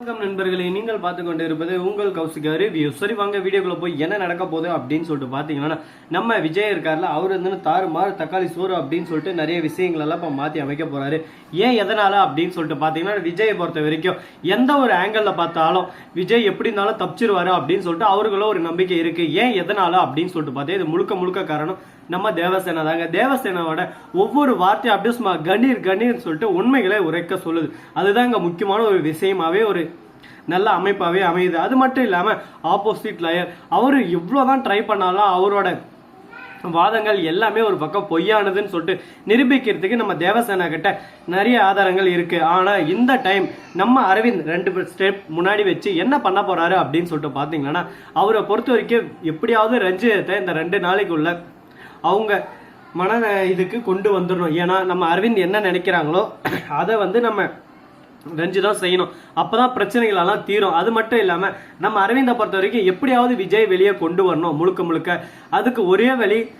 வணக்கம் நண்பர்களே நீங்கள் பார்த்து கொண்டு இருப்பது உங்கள் கௌசிகா ரிவ்யூ சரி வாங்க வீடியோக்குள்ள போய் என்ன நடக்க போகுது அப்படின்னு சொல்லிட்டு பார்த்தீங்கன்னா நம்ம விஜய் இருக்கார்ல அவர் வந்து தாறு மாறு தக்காளி சோறு அப்படின்னு சொல்லிட்டு நிறைய விஷயங்கள் எல்லாம் இப்போ மாற்றி அமைக்க போறாரு. ஏன் எதனால அப்படின்னு சொல்லிட்டு பார்த்தீங்கன்னா விஜயை பொறுத்த வரைக்கும் எந்த ஒரு ஆங்கிளில் பார்த்தாலும் விஜய் எப்படி இருந்தாலும் தப்பிச்சிருவாரு அப்படின்னு சொல்லிட்டு அவர்களும் ஒரு நம்பிக்கை இருக்கு. ஏன் எதனால அப்படின்னு சொல்லிட்டு பார்த்தீங்கன்னா இது முழுக்க முழுக்க காரணம் நம்ம தேவசேனா தாங்க. தேவசேனாவோட ஒவ்வொரு வார்த்தையும் அப்படியே சும்மா கணீர் கணீர்னு சொல்லிட்டு உண்மைகளை உரைக்க சொல்லுது. அதுதான் இங்க முக்கியமான ஒரு விஷயமாவே ஒரு நல்ல அமைப்பாவே அமையுது. அது மட்டும் இல்லாம ஆப்போசிட் லாயர் அவர் எவ்வளவுதான் ட்ரை பண்ணாலும் அவரோட வாதங்கள் எல்லாமே ஒரு பக்கம் பொய்யானதுன்னு சொல்லிட்டு நிரூபிக்கிறதுக்கு நம்ம தேவசேனா கிட்ட நிறைய ஆதாரங்கள் இருக்கு. ஆனா இந்த டைம் நம்ம அரவிந்த் ரெண்டு ஸ்டெப் முன்னாடி வச்சு என்ன பண்ண போறாரு அப்படின்னு சொல்லிட்டு பாத்தீங்கன்னா அவரை பொறுத்த வரைக்கும் எப்படியாவது ரஞ்சிதத்தை இந்த ரெண்டு நாளைக்குள்ள அவங்க மன இதுக்கு கொண்டு வந்துடணும். ஏன்னா நம்ம அரவிந்த் என்ன நினைக்கிறாங்களோ அதை வந்து நம்ம ரஞ்சிதம் செய்யணும். அப்பதான் பிரச்சனைகள் எல்லாம் தீரும். அது மட்டும் இல்லாம நம்ம அரவிந்தை பொறுத்த வரைக்கும் எப்படியாவது விஜய் வெளியே கொண்டு வரணும் முழுக்க முழுக்க. அதுக்கு ஒரே வழி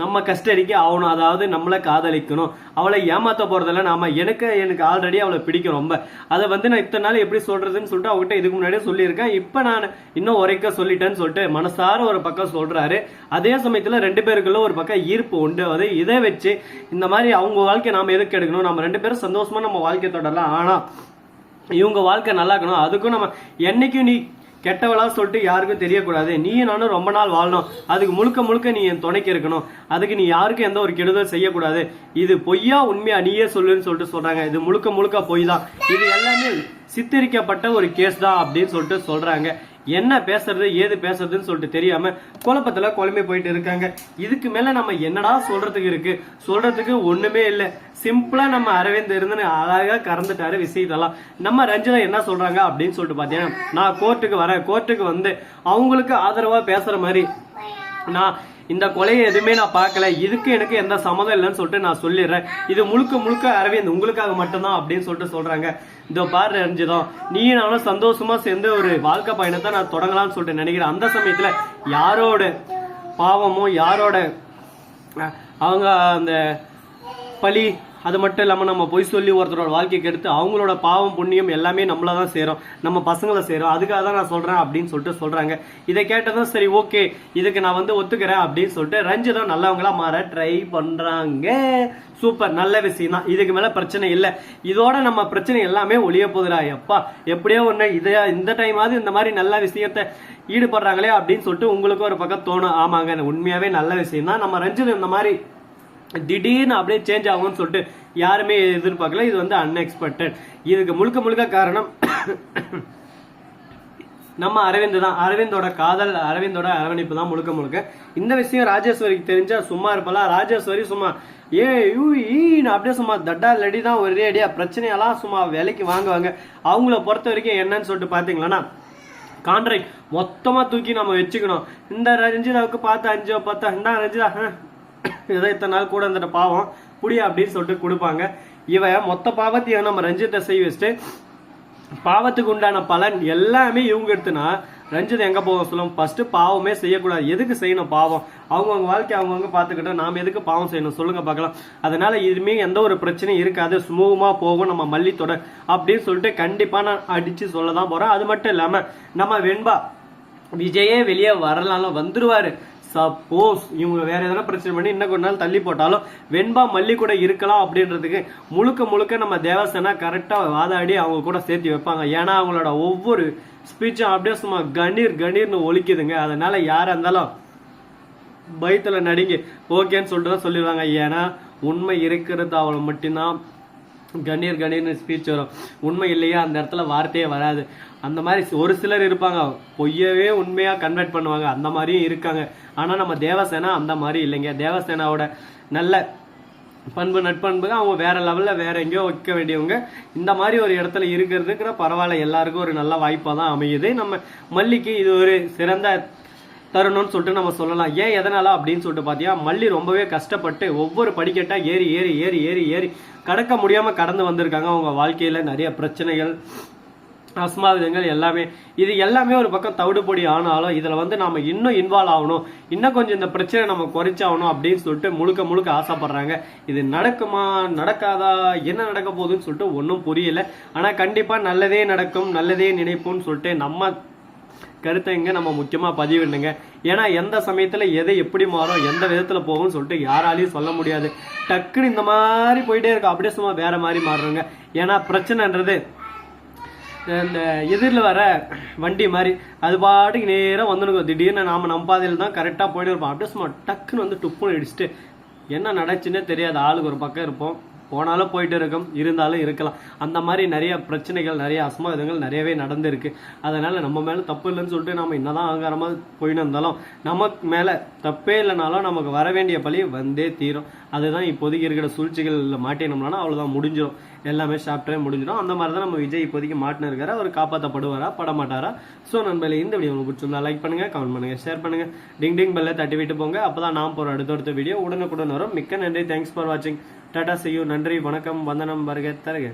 நம்ம கஸ்டடிக்கு ஆகணும். அதாவது நம்மளை காதலிக்கணும். அவளை ஏமாற்ற போறதில்ல. நாம எனக்கு எனக்கு ஆல்ரெடி அவளை பிடிக்கும் ரொம்ப. அதை வந்து நான் இத்தனை நாள் எப்படி சொல்றதுன்னு சொல்லிட்டு அவகிட்ட இதுக்கு முன்னாடியே சொல்லியிருக்கேன். இப்போ நான் இன்னும் உரைக்க சொல்லிட்டேன்னு சொல்லிட்டு மனசார ஒரு பக்கம் சொல்றாரு. அதே சமயத்தில் ரெண்டு பேருக்குள்ள ஒரு பக்கம் ஈர்ப்பு உண்டு. அது இதை வச்சு இந்த மாதிரி அவங்க வாழ்க்கை நாம எதுக்கு எடுக்கணும்? நம்ம ரெண்டு பேரும் சந்தோஷமா நம்ம வாழ்க்கை தொடரலாம். ஆனா இவங்க வாழ்க்கை நல்லா இருக்கணும் அதுக்கும் நம்ம என்னைக்கும் நீ கெட்டவளா சொல்லிட்டு யாருக்கும் தெரியக்கூடாது. நீயும் நானும் ரொம்ப நாள் வாழணும். அதுக்கு முழுக்க முழுக்க நீ என் துணைக்கு இருக்கணும். அதுக்கு நீ யாருக்கும் எந்த ஒரு கெடுதல் செய்யக்கூடாது. இது பொய்யா உண்மையா நீயே சொல்லுன்னு சொல்லிட்டு சொல்றாங்க. இது முழுக்க முழுக்க பொய் தான். இது எல்லாமே சித்தரிக்கப்பட்ட ஒரு கேஸ் தான் அப்படின்னு சொல்லிட்டு சொல்றாங்க. என்ன பேசுறது ஏது பேசுறதுன்னு சொல்லிட்டு தெரியாம குழப்பத்துல குழம்பி போயிட்டு இருக்காங்க. இதுக்கு மேல நம்ம என்னடா சொல்றதுக்கு இருக்கு? சொல்றதுக்கு ஒண்ணுமே இல்லை. சிம்பிளா நம்ம அரவிந்த் இருந்துன்னு அழகா கறந்துட்டாரு விஷயத்தெல்லாம் நம்ம ரஞ்சிதா என்ன சொல்றாங்க அப்படின்னு சொல்லிட்டு பாத்தீங்கன்னா நான் கோர்ட்டுக்கு வரேன். கோர்ட்டுக்கு வந்து அவங்களுக்கு ஆதரவா பேசுற மாதிரி நான் இந்த கொலையை எதுவுமே நான் பார்க்கல. இதுக்கு எனக்கு எந்த சம்மதம் இல்லைன்னு சொல்லிட்டு நான் சொல்லிடுறேன். இது முழுக்க முழுக்க அரவிந்த் உங்களுக்காக மட்டும்தான் அப்படின்னு சொல்லிட்டு சொல்கிறாங்க இதோ பாரு ரஞ்சிதம். நீ நானும் சந்தோஷமாக சேர்ந்து ஒரு வாழ்க்கை பயணத்தை நான் தொடங்கலாம்னு சொல்லிட்டு நினைக்கிறேன். அந்த சமயத்தில் யாரோட பாவமோ யாரோட அவங்க அந்த பழி அது மட்டும் இல்லாமல் நம்ம பொய் சொல்லி ஒருத்தரோட வாழ்க்கைக்கு எடுத்து அவங்களோட பாவம் புண்ணியம் எல்லாமே நம்மள தான் சேரும். நம்ம பசங்களை சேரும். அதுக்காக தான் நான் சொல்கிறேன் அப்படின்னு சொல்லிட்டு சொல்கிறாங்க இதை கேட்டதும் சரி ஓகே. இதுக்கு நான் வந்து ஒத்துக்கிறேன் அப்படின்னு சொல்லிட்டு ரஞ்சிதம் நல்லவங்களா மாற ட்ரை பண்ணுறாங்க சூப்பர். நல்ல விஷயம் தான் இதுக்கு மேலே பிரச்சனை இல்லை. இதோட நம்ம பிரச்சனை எல்லாமே ஒளிய போகுதுடா எப்பா. எப்படியோ ஒன்று இதை இந்த டைமாவது இந்த மாதிரி நல்ல விஷயத்த ஈடுபடுறாங்களே அப்படின்னு சொல்லிட்டு உங்களுக்கு ஒரு பக்கம் தோணும். ஆமாங்க உண்மையாகவே நல்ல விஷயம் தான் நம்ம ரஞ்சிதம் இந்த மாதிரி திடீர்னு அப்படியே சேஞ்ச் ஆகும்னு சொல்லிட்டு யாருமே எதிர்பார்க்கல இது வந்து அன்எக்ஸ்பெக்டட் இதுக்கு முழுக்க முழுக்க காரணம் நம்ம அரவிந்த் தான். அரவிந்தோட காதல் அரவிந்தோட அரவணைப்பு தான் முழுக்க முழுக்க. இந்த விஷயம் ராஜேஸ்வரிக்கு தெரிஞ்சா சும்மா இருப்பலாம். ராஜேஸ்வரி சும்மா ஏ யூ ஈன்னு அப்படியே சும்மா தட்டா லடி தான் ஒரே அடியா பிரச்சனையெல்லாம் சும்மா விலைக்கு வாங்குவாங்க. அவங்கள பொறுத்த வரைக்கும் என்னன்னு சொல்லிட்டு பாத்தீங்களன்னா கான்ட்ராக்ட் மொத்தமாக தூக்கி நம்ம வச்சுக்கணும். இந்த ரஞ்சிதாவுக்கு பார்த்து அஞ்சோ பார்த்தா என்ன ரஞ்சிதா ஆ, ஏதோ இத்தனை நாள் கூட இருந்துட்ட பாவம். புடியா அப்படின்னு சொல்லிட்டு கொடுப்பாங்க. இவன் மொத்த பாவத்தையும் நம்ம ரஞ்சித்தை செய்ய வச்சுட்டு பாவத்துக்கு உண்டான பலன் எல்லாமே இவங்க எடுத்துனா ரஞ்சித் எங்க போக சொல்லும்? ஃபர்ஸ்ட் பாவமே செய்யக்கூடாது. எதுக்கு செய்யணும் பாவம்? அவங்கவுங்க வாழ்க்கை அவங்கவுங்க பார்த்துக்கிட்டோம் நாம எதுக்கு பாவம் செய்யணும்? சொல்லுங்க பார்க்கலாம். அதனால இதுமே எந்த ஒரு பிரச்சனையும் இருக்காது. சுமூகமா போகும். நம்ம மல்லித்தோட அப்படின்னு சொல்லிட்டு கண்டிப்பா நான் அடிச்சு சொல்ல தான் போறேன். அது மட்டும் இல்லாம நம்ம வெண்பா விஜயே வெளியே வரலாம் வந்துருவாரு. சப்போஸ் இவங்க வேற எதனா பிரச்சனை பண்ணி இன்னும் கொஞ்ச நாள் தள்ளி போட்டாலும் வெண்பா மல்லி கூட இருக்கலாம் அப்படின்றதுக்கு முழுக்க முழுக்க நம்ம தேவசேனா கரெக்டாக வாதாடி அவங்க கூட சேர்த்து வைப்பாங்க. ஏன்னா அவங்களோட ஒவ்வொரு ஸ்பீச்சும் அப்படியே சும்மா கணீர் கணீர்னு ஒழிக்குதுங்க அதனால யாரா இருந்தாலும் பயத்தில் நடிங்க ஓகேன்னு சொல்லிட்டு தான் சொல்லிடுவாங்க. ஏன்னா உண்மை இருக்கிறது அவளை மட்டும்தான். கணீர் கணீர்னு ஸ்பீச் வரும். உண்மை இல்லையா? அந்த இடத்துல வார்த்தையே வராது. அந்த மாதிரி ஒரு சிலர் இருப்பாங்க. பொய்யவே உண்மையாக கன்வெர்ட் பண்ணுவாங்க. அந்த மாதிரியும் இருக்காங்க. ஆனால் நம்ம தேவசேனா அந்த மாதிரி இல்லைங்க. தேவசேனாவோட நல்ல பண்பு நட்பண்பு அவங்க வேற லெவலில் வேற எங்கேயோ வைக்க வேண்டியவங்க. இந்த மாதிரி ஒரு இடத்துல இருக்கிறதுக்கு பரவாயில்ல. எல்லாருக்கும் ஒரு நல்ல வாய்ப்பாக தான் அமையுது. நம்ம மல்லிக்கு இது ஒரு சிறந்த தருணம்னு சொல்லிட்டு நம்ம சொல்லலாம். ஏன் எதனால அப்படின்னு சொல்லிட்டு பார்த்தீங்கன்னா மல்லி ரொம்பவே கஷ்டப்பட்டு ஒவ்வொரு படிக்கட்டாக ஏறி ஏறி ஏறி ஏறி ஏறி கடக்க முடியாமல் கடந்து வந்திருக்காங்க அவங்க வாழ்க்கையில். நிறைய பிரச்சனைகள் அஸ்மாவிதங்கள் எல்லாமே. இது எல்லாமே ஒரு பக்கம் தவிடுபொடி ஆனாலும் இதில் வந்து நம்ம இன்னும் இன்வால்வ் ஆகணும். இன்னும் கொஞ்சம் இந்த பிரச்சனை நம்ம குறைச்சாகணும் அப்படின்னு சொல்லிட்டு முழுக்க முழுக்க ஆசைப்படுறாங்க. இது நடக்குமா நடக்காதா என்ன நடக்க போகுதுன்னு சொல்லிட்டு ஒன்றும் புரியல. ஆனால் கண்டிப்பாக நல்லதே நடக்கும் நல்லதே நினைப்போம்னு சொல்லிட்டு நம்ம கருத்தை இங்கே நம்ம முக்கியமாக பதிவிடுங்க ஏன்னா எந்த சமயத்தில் எதை எப்படி மாறும் எந்த விதத்தில் போகும்னு சொல்லிட்டு யாராலையும் சொல்ல முடியாது. டக்குன்னு இந்த மாதிரி போயிட்டே இருக்கும் அப்படியே சும்மா வேற மாதிரி மாறுறோங்க. ஏன்னா பிரச்சனைன்றது இந்த எதிரில் வர வண்டி மாதிரி அது பாட்டுக்கு நேராக வந்துடுங்க திடீர்னு நாம் நம்ம பாதையில் தான் கரெக்டாக போயிட்டு இருப்போம். அப்படியே சும்மா டக்குன்னு வந்து டுப்புன்னு இடிச்சுட்டு என்ன நடச்சுன்னே தெரியாது ஆளுக்கு ஒரு பக்கம் இருப்போம். போனாலும் போயிட்டு இருக்கும் இருந்தாலும் இருக்கலாம். அந்த மாதிரி நிறைய பிரச்சனைகள் நிறைய அசம்பாவிதங்கள் நிறையவே நடந்திருக்கு. அதனால நம்ம மேல தப்பு இல்லைன்னு சொல்லிட்டு நம்ம என்னதான் ஆங்காரமா போயின்னு இருந்தாலும் நமக்கு மேல தப்பே இல்லைனாலும் நமக்கு வர வேண்டிய பழி வந்தே தீரும். அதுதான் இப்போதைக்கு இருக்கிற சூழ்ச்சிகள்ல மாட்டினோம்னா அவ்வளோதான் முடிஞ்சிடும் எல்லாமே சாப்பிட்டே முடிஞ்சிடும் அந்த மாதிரி தான் நம்ம விஜய் இப்போதைக்கு மாட்டின இருக்காரு அவர் காப்பாற்றப்படுவாரா பட மாட்டாரா ஸோ நண்பர்களே இந்த வீடியோ உங்களுக்கு பிடிச்சிருந்தா லைக் பண்ணுங்க கமெண்ட் பண்ணுங்க ஷேர் பண்ணுங்க. டிங் டிங் பெல்ல தட்டி விட்டு போங்க. அப்பதான் நான் போற அடுத்தடுத்த வீடியோ உடனுக்குடன் வரும். மிக்க நன்றி. தேங்க்ஸ் ஃபார் வாட்சிங் டாடா செய்யும் நன்றி வணக்கம் வந்தனம் வருக தருக.